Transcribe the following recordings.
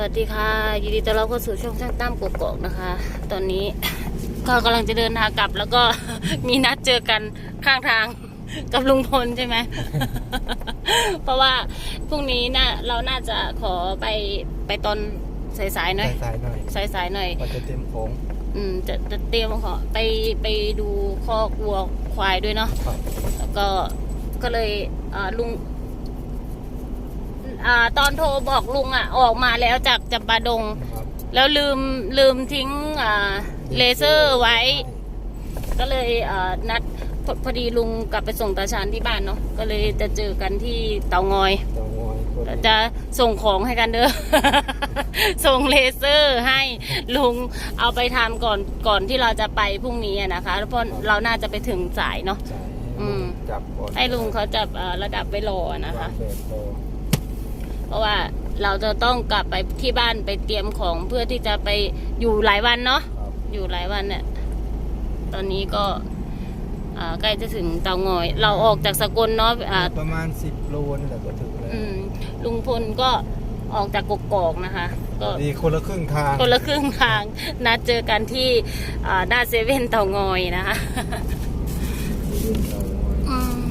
วัสดีค่ะ ยินดีต้อนรับเข้าสู่ช่องช่างตั้มกกอกนะคะ ตอนนี้ก็กำลังจะเดินทางกลับ แล้วก็มีนัดเจอกันข้างทางกับลุงพลใช่ไหม เพราะว่าพรุ่งนี้น่าเราน่าจะขอไปไปตอนสายๆหน่อยสายๆหน่อยสายๆหน่อยก็จะเต็มโค้งอืมจะจะเตรียมขอไปไปดูคอกวัวควายด้วยเนาะครับแล้วก็ก็เลยอ่าลุง อ่าตอนโทรบอกลุงอะ ออกมาแล้วจากจำปาดง ครับแล้วลืมลืมทิ้งอ่าเลเซอร์ไว้ ก็เลยอ่านัดพอพอดีลุงกลับไปส่งตาชานที่บ้านเนาะก็เลยจะเจอกันที่เตางอย เตางอยพอดีจะส่งของให้กันเด้อ ส่งเลเซอร์ให้ลุงเอาไปทำก่อนก่อนที่เราจะไปพรุ่งนี้อะนะคะเพราะเราน่าจะไปถึงสายเนาะใช่อืม จับก่อนให้ลุงเขาจับเอ่อระดับไว้รอนะคะ วางแบบรอ เพราะว่าเราจะต้องกลับไปที่บ้านไปเตรียมของเพื่อที่จะไปอยู่หลายวันเนาะครับอยู่หลายวันเนี่ยตอนนี้ก็อ่าใกล้จะถึงเตางอย เราออกจากสกลเนาะอ่าประมาณ10โลนี่แหละก็ถึงแล้วอืมลุงพลก็ออกจากกกอกนะคะ ก็ดีคนละครึ่งทาง คนละครึ่งทาง นัดเจอกันที่อ่าหน้าเซเว่นเตางอยนะคะ เตางอย อืม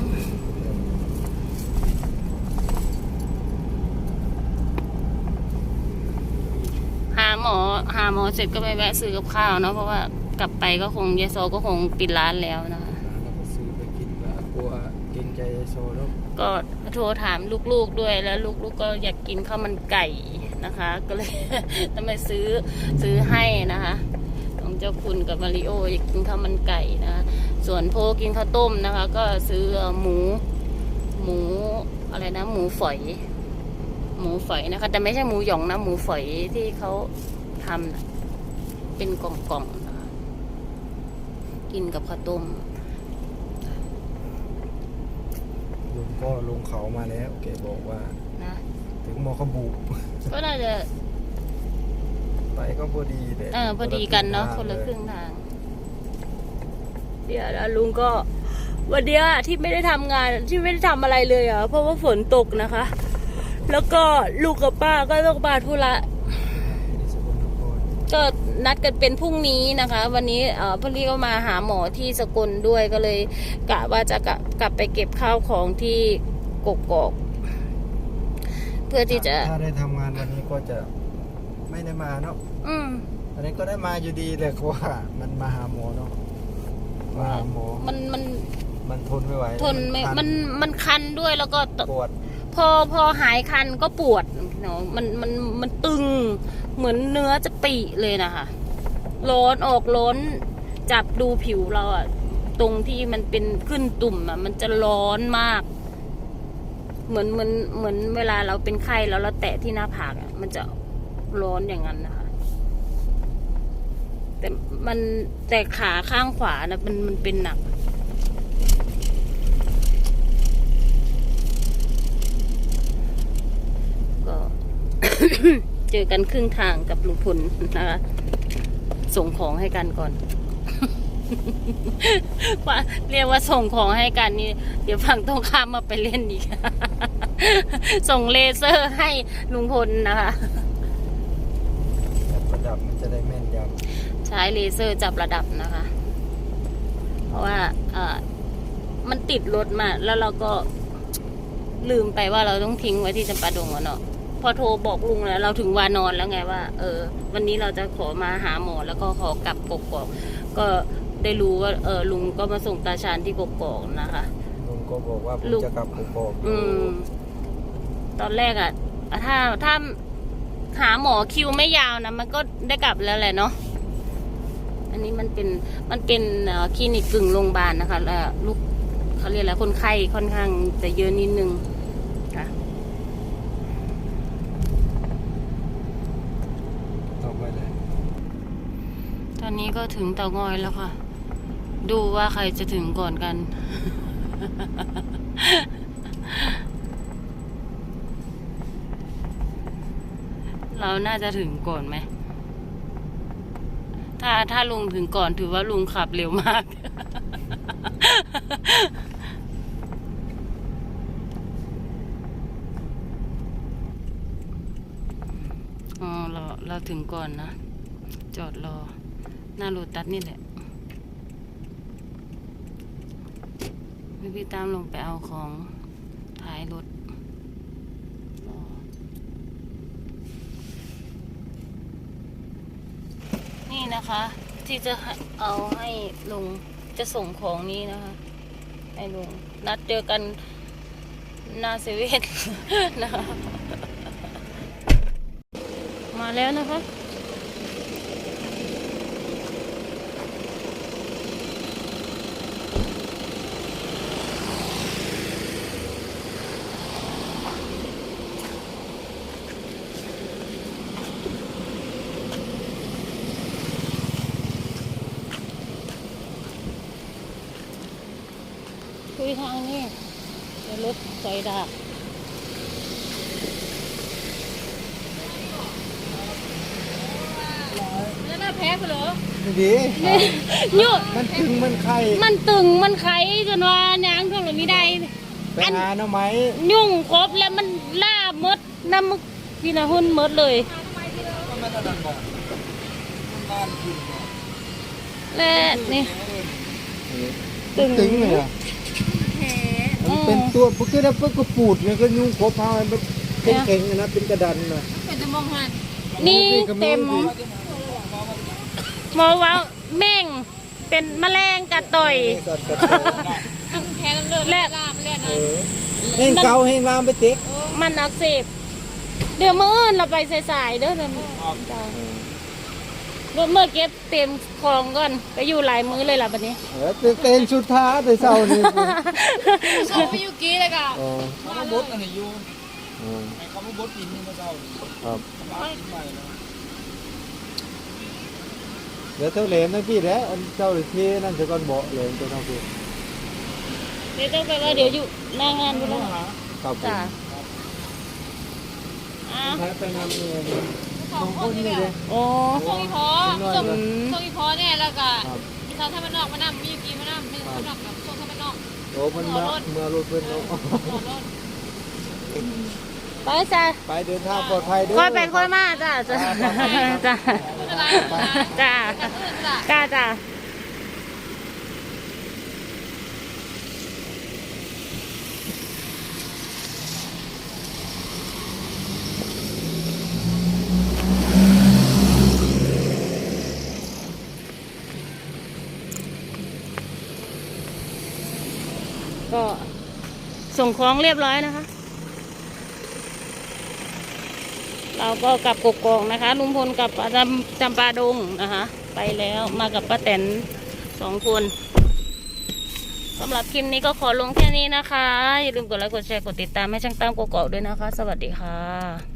หาหมอหาหมอเสร็จก็ไปแวะซื้อกับข้าวเนาะเพราะว่ากลับไปก็คงยายโซก็คงปิดร้านแล้วนะคะแล้วก็ซื้อไปกินละกลัวเกรงใจไอ้โซแล้วก็โทรถามลูกๆด้วยแล้วลูกๆก็อยากกินข้าวมันไก่นะคะ ก็เลยต้องไปซื้อซื้อให้นะคะของเจ้าคุณกับมาริโออยากกินข้าวมันไก่นะคะส่วนโพกินข้าวต้มนะคะ ก็ซื้อหมู หมูอะไรนะ หมูฝอย หมูฝอยนะคะ แต่ไม่ใช่หมูหยองนะ หมูฝอยที่เขา ทำนะเป็นกล่องๆนะคะกินกับข้าวต้มลุงก็ลงเขามาแล้วแกบอกว่า นะ ถึงมอขบุก็น่าจะไปก็พอดีแต่เออพอดีกันเนาะคนละครึ่งทาง เดี๋ยวแล้วลุงก็ วันเดียวที่ไม่ได้ทำงานที่ไม่ได้ทำอะไรเลยอะเพราะว่าฝนตกนะคะ แล้วก็ลูกกับป้าก็ต้องมาธุระที่สกลนคร ก็นัดกันเป็นพรุ่งนี้นะคะ วันนี้เอ่อพอลี่ก็มาหาหมอที่สกลด้วยก็เลยกะว่าจะกลับกลับไปเก็บข้าวของที่กกอกเพื่อที่จะถ้าได้ทำงานวันนี้ก็จะไม่ได้มาเนาะอืม อันนี้ก็ได้มาอยู่ดีเลยเพราะว่ามันมาหาหมอเนาะมาหาหมอมันมันมันทนไม่ไหวทนไม่คัมันมันคันด้วยแล้วก็ปวดพอพอหายคันก็ปวดเนาะมันมันมันตึง เหมือนเนื้อจะ ปีเลยนะคะร้อนออกร้อนจับดูผิวเราอะตรงที่มันเป็นขึ้นตุ่มอะมันจะร้อนมาก เหมือนเหมือนเหมือนเวลาเราเป็นไข้แล้วเราแตะที่หน้าผากอะมันจะร้อนอย่างนั้นนะคะ แต่มันแต่ขาข้างขวานะมันมันเป็นหนักก็ เจอกันครึ่งทางกับลุงพลนะคะส่งของให้กันก่อนว่าเรียกว่าส่งของให้กันนี่ เดี๋ยวฝั่งตรงข้ามมาไปเล่นอีก ส่งเลเซอร์ให้ลุงพลนะคะแบบระดับมันจะได้แม่นยใช้เลเซอร์จับระดับนะคะ เพราะว่าเอ่อมันติดรถมา แล้วเราก็ลืมไปว่าเราต้องทิ้งไว้ที่จำปาดงอะเนาะพ อโทรบอกลุงแล้ว เราถึงวานอนแล้วไงว่า เออ วันนี้เราจะขอมาหาหมอแล้วก็ขอกลับกกอกก็ได้รู้ว่าเออลุงก็มาส่งตาชานที่กกอกนะคะำลุงก็บอกว่าผมลุง จะกลับกกอกอืม ตอนแรกอะถ้าถ้าหาหมอคิวไม่ยาวนะมันก็ได้กลับแล้วแหละเนาะอันนี้มันเป็นมันเป็นเอ่อคลินิกกึ่งโรงพยาบาลนะคะแล้วลูกเขาเรียกอะไรคนไข้ค่อนข้างจะเยอะนิดนึงค่ะ ต่อไปเลย ต อนนี้ก็ถึงเตางอยแล้วค่ะ ดูว่าใครจะถึงก่อนกัน เราน่าจะถึงก่อนไหม ถ้าถ้าลุงถึงก่อนถือว่าลุงขับเร็วมาก อ๋อ เราเราถึงก่อนนะ จอดรอ หน้าโรตัสนี่แหละพี่ตามลงไปเอาของท้ายรถนี่นะคะ ที่จะเอาให้ลุงจะส่งของนี้นะคะ ให้ลุงนัดเจอกันหน้าเซเว่นนะคะ มาแล้วนะคะ ทางนี้เดี๋ยวรถสอยดาบแล้วน่าแพ้ไปเหรอไม่ดียุมันตึงมันไข่มันตึงมันไขจนว่าหยางก็เลยไม่ได้ไปหาหน่อไม้ยุ่งครบแล้วมันล่าหมดน้ำมึกพี่นาหุ่นหมดเลยมันตะดันบอกบ้านกินและนี่ตึงตึงเลยอะ มันเป็นตัวปุ๊กก็ได้ปุ๊กก็ปูดเนี่ยก็ยุ่งครบเอามันเป็นเก่งๆนะเป็นกระดันนะนี่เต็มหมอว่าแม่งเป็นแมลงกัดต่อยกัดกระโดดและเออเฮงเกาเฮงลามไปเต็กมันอักเสบเดี๋ยวมื่ออื่นเราไปสายๆเด้อเดี๋ยว มื้อจ้ะเมื่อเก็บเต็มของก่อนไปอยู่หลายมื้อเลยล่ะบัดนี้ เออเต้นชุดท้าแต่เศร้านี่ส่งไปยูกีเลยก่ะอ๋อเขามาบดอันนี้อยู่อ๋อไอ้เขามาบดกินนี่มาเศร้านี่ครับบ้านกินใหม่แล้วเดี๋ยวเท่าเหลมนะพี่แล้วอันเจ้าเทนั่นจะก่อนเบาะเหลมจะเท่าพี่เดี๋ยวต้องไปว่าเดี๋ยวอยู่หน้างานดูแล้วครับผมจ้ะอะแพ้ไปนำเองสองคนนี่เลยโอ้ส่งอีพอน้อยส่งเลยส่งอีพอเนี่ยแล้วก็ครับมีสาวท่ามันนอกมานั่มียูกีมานั่มีสาวท่ามันนอกกับส่งท่ามันนอกโอ้มันมาเมื่อรถเพิ่นเนาะขอรถไปจ้ะไปเดินทางปลอดภัยเด้อค่อยไปค่อยมาจ้ะจ้ะจ้ะไม่เป็นไรไม่เป็นไรจ้ะแต่อื่นล่ะจ้ะจ้ะก็ ส่งของเรียบร้อยนะคะ เราก็กลับกกองนะคะ ลุงพลกับจำจำปาดงนะคะ ไปแล้วมากับป้าแตนสองคนสำหรับคลิปนี้ก็ขอลงแค่นี้นะคะ อย่าลืมกดไลค์กดแชร์กดติดตามให้ช่างตั้มกกอกด้วยนะคะ สวัสดีค่ะ